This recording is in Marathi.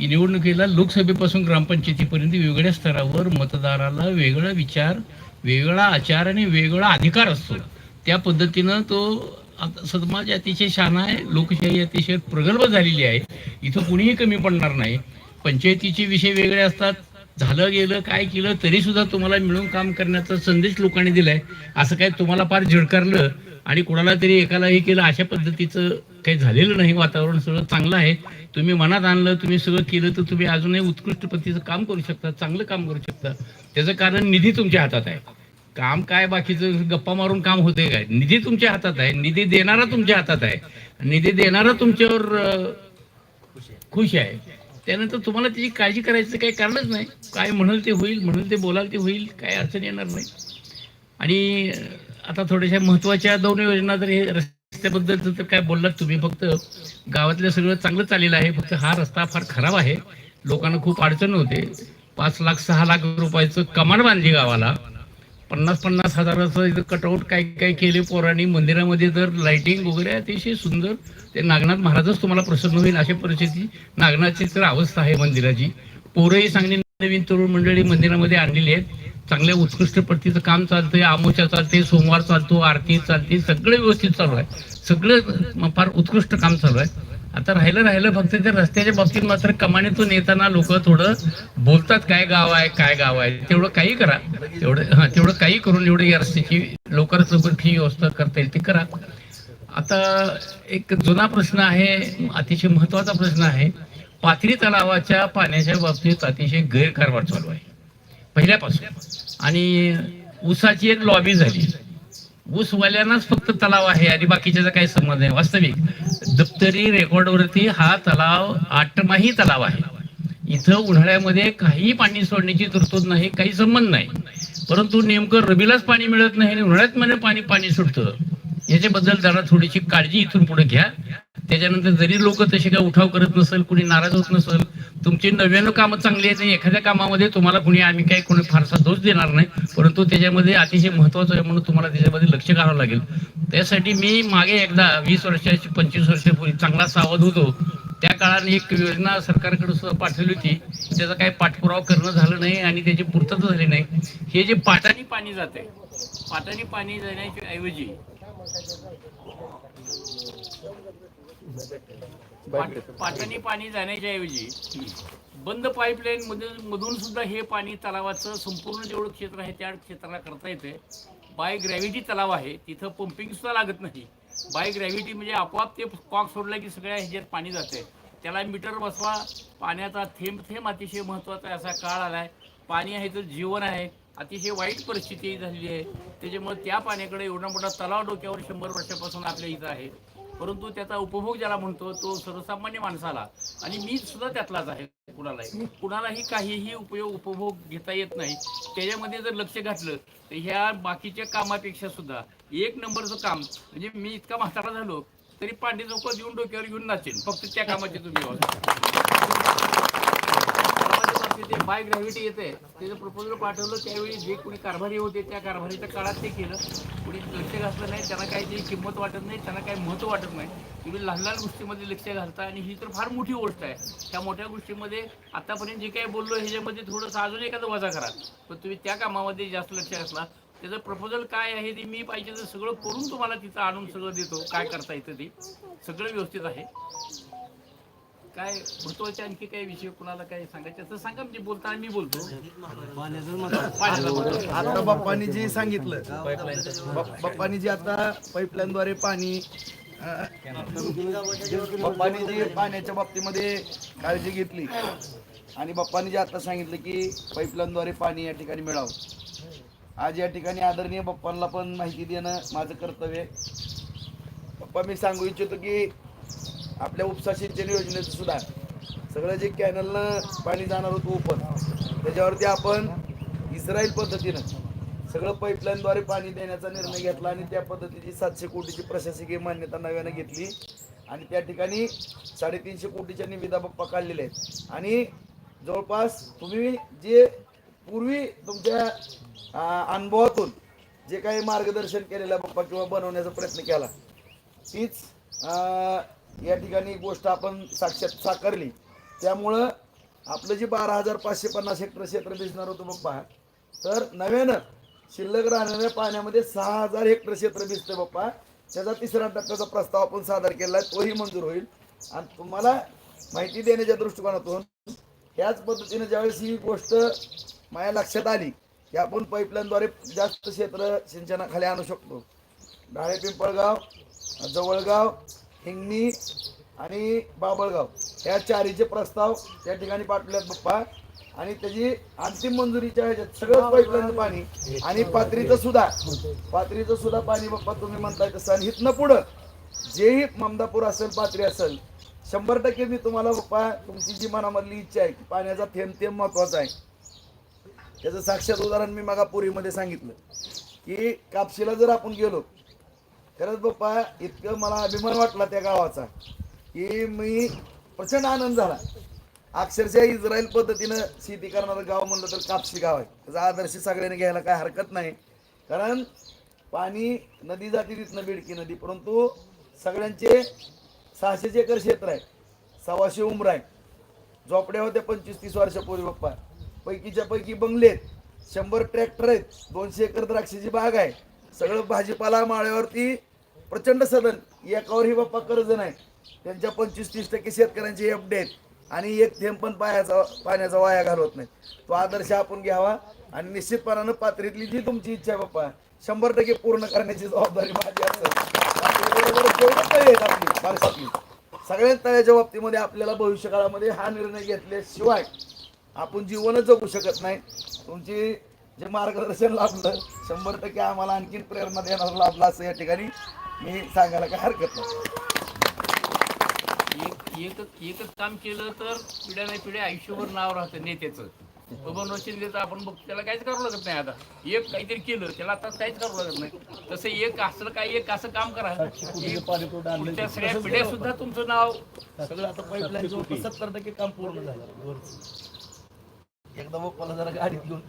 की निवडणुकीला लोकसभेपासून ग्रामपंचायतीपर्यंत वेगवेगळ्या स्तरावर मतदाराला वेगळा विचार वेगळा आचार आणि वेगळा अधिकार असतो. त्या पद्धतीनं तो आता समाज अतिशय शहाणा आहे लोकशाही अतिशय प्रगल्भ झालेली आहे. इथं कुणीही कमी पडणार नाही. पंचायतीचे विषय वेगळे असतात. झालं गेलं काय केलं तरी सुद्धा तुम्हाला मिळून काम करण्याचा संदेश लोकांनी दिलाय. असं काय तुम्हाला फार झिडकारलं? आणि कोणाला तरी एकाला हे केलं अशा पद्धतीचं काही झालेलं नाही. वातावरण सगळं चांगलं आहे. तुम्ही मनात आणलं तुम्ही सगळं केलं तर तुम्ही अजूनही उत्कृष्ट पद्धतीचं काम करू शकता चांगलं काम करू शकता. त्याचं कारण निधी तुमच्या हातात आहे. काम काय बाकीचं? गप्पा मारून काम होते काय? निधी तुमच्या हातात आहे. निधी देणारा तुमच्या हातात आहे. निधी देणारा तुमच्यावर खुश आहे. त्यानंतर तुम्हाला त्याची काळजी करायचं काही कारणच नाही. काय म्हणाल ते होईल म्हणाल ते बोलाल ते होईल काय अडचण येणार नाही. आणि आता थोड्याशा महत्त्वाच्या दोन योजना जर हे रस्त्याबद्दल तर काय बोललात तुम्ही फक्त गावातलं सगळं चांगलं चाललेलं आहे फक्त हा रस्ता फार खराब आहे. लोकांना खूप अडचण होते. पाच लाख सहा लाख रुपयाचं कमान बांधली गावाला. पन्नास पन्नास हजाराचं इथं कटआउट काय काय केले पोरांनी. मंदिरामध्ये तर लाइटिंग वगैरे अतिशय सुंदर. ते नागनाथ महाराजच तुम्हाला प्रसन्न होईल अशा परिस्थिती. नागनाथची तर अवस्था आहे मंदिराची. पोरंही चांगली नवीन तरुण मंडळी मंदिरामध्ये आणलेली आहेत. चांगल्या उत्कृष्ट पद्धतीचं काम चालतंय आमोशा चालते सोमवार चालतो आरती चालते सगळं व्यवस्थित चालू आहे. सगळं फार उत्कृष्ट काम चालू आहे. आता राहिलं राहिलं फक्त त्या रस्त्याच्या बाबतीत मात्र कमानीतून येताना लोक थोडं बोलतात काय गाव आहे काय गाव आहे तेवढं काही करा. तेवढं हा तेवढं काही करून एवढं या रस्त्याची लवकरात लवकर ही व्यवस्था करता येईल ती करा. आता एक जुना प्रश्न आहे अतिशय महत्त्वाचा प्रश्न आहे. पाथरी तलावाच्या पाण्याच्या बाबतीत अतिशय गैरकारभार चालू आहे. पहिल्यापासून. आणि ऊसाची एक लॉबी झाली. ऊसवाल्यांनाच फक्त तलाव आहे आणि बाकीच्याचा काही संबंध नाही. वास्तविक दप्तरी रेकॉर्डवरती हा तलाव आठमाही तलाव आहे. इथं उन्हाळ्यामध्ये काही पाणी सोडण्याची तरतूद नाही काही संबंध नाही. परंतु नेमकं रबीलाच पाणी मिळत नाही आणि उन्हाळ्यात मध्ये पाणी पाणी सुटतं. याच्याबद्दल जरा थोडीशी काळजी इथून पुढे घ्या. त्याच्यानंतर जरी लोक तसे काय उठाव करत नसेल कुणी नाराज होत नसेल तुमची नव्याण्णव कामं चांगली आहेत आणि एखाद्या कामामध्ये तुम्हाला कुणी आम्ही काही कोणी फारसा दोष देणार नाही परंतु त्याच्यामध्ये अतिशय महत्वाचं आहे म्हणून तुम्हाला त्याच्यामध्ये लक्ष घालावं लागेल. त्यासाठी मी मागे एकदा वीस वर्षाची पंचवीस वर्षापूर्वी चांगला सावध होतो. त्या काळाने एक योजना सरकारकडे सुद्धा पाठवली होती. त्याचा काही पाठपुरावा करणं झालं नाही आणि त्याची पूर्तता झाली नाही. हे जे पाटाने पाणी जाते पाटाने पाणी जाण्याच्या ऐवजी पाट- पाणी जाण्याच्या ऐवजी बंद पाईपलाईन मधून मधून सुद्धा हे पाणी तलावाचं संपूर्ण जेवढं क्षेत्र आहे त्या क्षेत्राला करता येते बाय ग्रॅव्हिटी तलाव आहे तिथं पंपिंग सुद्धा लागत नाही. बाय ग्रॅव्हिटी म्हणजे आपोआप ते कॉक सोडलं की सगळ्या ह्याच्यात पाणी जाते त्याला मीटर बसवा पाण्याचा थेंब थेंब अतिशय महत्त्वाचा असा काळ आलाय. पाणी आहे तर जीवन आहे. अतिशय वाईट परिस्थिती झालेली आहे. त्याच्यामुळे त्या पाण्याकडे एवढा मोठा तलाव डोक्यावर शंभर वर्षापासून आपल्या इथं आहे. परंतु त्याचा उपभोग ज्याला म्हणतो तो सर्वसामान्य माणसाला. आणि मी सुद्धा त्यातलाच आहे कुणालाही. कुणालाही काहीही उपयोग उपभोग घेता येत नाही. त्याच्यामध्ये जर लक्ष घातलं तर ह्या बाकीच्या कामापेक्षा सुद्धा एक नंबरचं काम म्हणजे मी इतका म्हातारा झालो तरी पांडे चौकात येऊन डोक्यावर घेऊन नाचेन. फक्त त्या कामाची तुम्ही ते बाय ग्रॅव्हिटी येते. त्याचं प्रपोजल पाठवलं त्यावेळी जे कोणी कारभारी होते त्या कारभारीच्या काळात ते केलं. कोणी लक्ष घातलं नाही त्यांना काही त्याची किंमत वाटत नाही त्यांना काही महत्त्व वाटत नाही. तुम्ही लहान लहान गोष्टीमध्ये लक्ष घालता आणि ही तर फार मोठी गोष्ट आहे. त्या मोठ्या गोष्टीमध्ये आतापर्यंत जे काही बोललो ह्याच्यामध्ये थोडंसं अजून एखादं वजा करा. पण तुम्ही त्या कामामध्ये जास्त लक्ष घातला. त्याचं प्रपोजल काय आहे ते मी पाहिजे तर सगळं करून तुम्हाला तिथं आणून सगळं देतो. काय करता येतं ते. सगळं व्यवस्थित आहे. काय महत्त्वाचे आणखी काही विषय कुणाला काही सांगायचे तर सांगा म्हणजे बोलता मी बोलतो. आता बाप्पानी जे सांगितलं बाप- बाप्पानी जे आता पाईपलाईनद्वारे पाणी अं, बाप्पानी जे पाण्याच्या बाबतीमध्ये काळजी घेतली आणि बाप्पानी जे आता सांगितलं की पाईपलाईनद्वारे पाणी या ठिकाणी मिळावं. आज या ठिकाणी आदरणीय बाप्पांना पण माहिती देणं माझं कर्तव्य आहे. मी सांगू इच्छितो की आपल्या उपसा सिंचन योजनेचं सुद्धा. सगळं जे कॅनलनं पाणी जाणार होतं ओपन त्याच्यावरती आपण इस्रायल पद्धतीनं सगळं पाईपलाईनद्वारे पाणी देण्याचा निर्णय घेतला आणि त्या पद्धतीची सातशे कोटीची प्रशासकीय मान्यता नव्यानं घेतली. आणि त्या ठिकाणी साडेतीनशे कोटीच्या निविदा बाप्पा काढलेल्या आहेत. आणि जवळपास तुम्ही जे पूर्वी तुमच्या अनुभवातून जे काही मार्गदर्शन केलेलं आहे बाप्पा किंवा बनवण्याचा प्रयत्न केला तीच या ठिकाणी गोष्ट आपण साक्षात साकारली त्यामुळं आपलं जे बारा हजार पाचशे पन्नास हेक्टर क्षेत्र दिसणार होतं बाप्पा तर नव्यानं शिल्लक राहणाऱ्या पाण्यामध्ये सहा हजार हेक्टर क्षेत्र दिसतंय बाप्पा त्याचा तिसरा टप्प्याचा प्रस्ताव आपण सादर केला आहे तोही मंजूर होईल. आणि तुम्हाला माहिती देण्याच्या दृष्टिकोनातून ह्याच पद्धतीने ज्यावेळेस ही गोष्ट माझ्या लक्षात आली की आपण पाईपलाईनद्वारे जास्त क्षेत्र सिंचनाखाली आणू शकतो. डाळे पिंपळगाव जवळगाव हिंगणी आणि बाबळगाव ह्या चारीचे प्रस्ताव त्या ठिकाणी पाठवल्यात बाप्पा आणि त्याची अंतिम मंजुरीच्या ह्याच्यात सगळं पाईपलाईन पाणी आणि पात्रीचं सुद्धा. पात्रीचं सुद्धा पाणी बाप्पा तुम्ही म्हणताय तसं. आणि इथनं पुढं जेही ममदापूर असेल पात्री असेल शंभर टक्के मी तुम्हाला बाप्पा तुमची जी मनामधली इच्छा आहे की पाण्याचा थेंब थेंब महत्त्वाचा आहे. त्याचं साक्षात उदाहरण मी मागा पुरीमध्ये सांगितलं की कापशीला जर आपण गेलो खरंच बाप्पा इतकं मला अभिमान वाटला त्या गावाचा की मी प्रचंड आनंद झाला. अक्षरशः इस्रायल पद्धतीनं शेती करणारं गाव म्हणलं तर कापशी गाव आहे. त्याचा आदर्श सगळ्यांनी घ्यायला काय हरकत नाही. कारण पाणी नदी जाते तिथनं बिडकी नदी परंतु सगळ्यांचे सहाशेचे एकर क्षेत्र आहे सव्वाशे उमर आहे. झोपड्या होत्या पंचवीस तीस वर्षापूर्वी बाप्पा. पैकीच्या पैकी बंगले आहेत शंभर ट्रॅक्टर आहेत दोनशे एकर द्राक्षाची बाग आहे. सगळं भाजीपाला माळ्यावरती प्रचंड सदन. एकावर हे बाप्पा कर्ज नाही. त्यांच्या पंचवीस तीस टक्के शेतकऱ्यांचे एफडे आहेत आणि एक थेंब पण पायाचा पाण्याचा वाया घालवत नाही. तो आदर्श आपण घ्यावा आणि निश्चितपणानं पातळीतली जी तुमची इच्छा आहे बाप्पा शंभर टक्के पूर्ण करण्याची जबाबदारी माझी असेल. आपली सगळ्यात तळ्याच्या बाबतीमध्ये आपल्याला भविष्यकाळामध्ये हा निर्णय घेतल्याशिवाय आपण जीवनच जगू शकत नाही. तुमची जे मार्गदर्शन लाभलं शंभर टक्के आम्हाला आणखीन प्रेरणा देणारं लाभलं असं या ठिकाणी मी सांगायला काय हरकत नाही. एक एकच एकच काम केलं तर पिढ्या नाही पिढ्या आयुष्यभर नाव राहतं नेत्याचं. बबन शिंदेचं आपण बघ त्याला काहीच करावं लागत नाही आता. एक काहीतरी केलं त्याला आता काहीच करावं लागत नाही. तसं एक असलं काय एक असं काम करा. पुढच्या सगळ्या पिढ्या सुद्धा तुमचं नाव सगळं आता पाईपलाईन सत्तर टक्के काम पूर्ण झालं. एकदा बाप्पाला जरा गाडीत घेऊन.